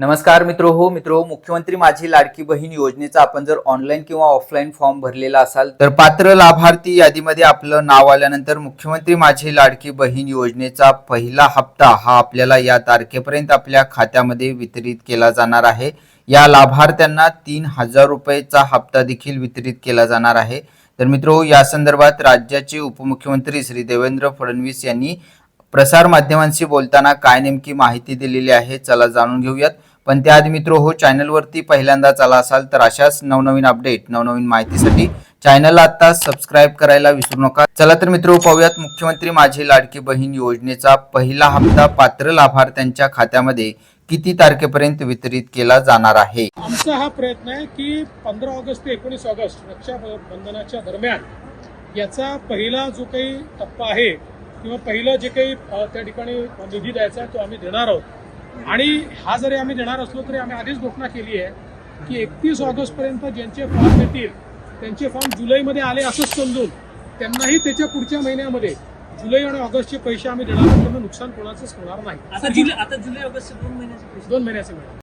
नमस्कार मित्रो हो मित्रो मुख्यमंत्री माझी लाडकी बहीण योजनेचा आपण जर ऑनलाईन किंवा ऑफलाईन फॉर्म भरलेला असाल तर पात्र लाभार्थी यादीमध्ये आपलं नाव आल्यानंतर मुख्यमंत्री माझी लाडकी बहीण योजनेचा पहिला हप्ता हा आपल्याला या तारखेपर्यंत आपल्या खात्यामध्ये वितरित केला जाणार आहे. या लाभार्थ्यांना तीन हजार रुपयेचा हप्ता देखील वितरित केला जाणार आहे. तर मित्रो या संदर्भात राज्याचे उपमुख्यमंत्री श्री देवेंद्र फडणवीस यांनी प्रसार माध्यमांशी बोलताना काय नेमकी माहिती दिलेली आहे चला जाणून घेऊयात. पण त्याआधी मित्र हो चॅनलवरती पहिल्यांदाच आला असाल तर अशाच नवनवीन अपडेट नवनवीन माहितीसाठी चॅनलला आता सबस्क्राईब करायला विसरू नका. चला तर मित्र हो, पाहूयात मुख्यमंत्री माझी लाडकी बहीण योजनेचा पहिला हप्ता पात्र लाभार्थ्यांच्या खात्यामध्ये किती तारखेपर्यंत वितरित केला जाणार आहे? आमचा हा प्रयत्न आहे की पंधरा ऑगस्ट ते एकोणीस ऑगस्ट रक्षाबंधनाच्या दरम्यान याचा पहिला जो काही टप्पा आहे किंवा पहिलं जे काही त्या ठिकाणी निधी द्यायचा आहे तो आम्ही देणार आहोत. आणि हा जरी आम्ही देणार असलो तरी आम्ही आधीच घोषणा केली आहे की एकतीस ऑगस्टपर्यंत ज्यांचे फॉर्म येतील त्यांचे फॉर्म जुलैमध्ये आले असंच समजून त्यांनाही त्याच्या पुढच्या महिन्यामध्ये जुलै आणि ऑगस्टचे पैसे आम्ही देणार आहोत नुकसान कोणाचंच होणार नाही. आता जुलै आता जुलै ऑगस्ट दोन महिन्याचे दोन महिन्याचे मिळेल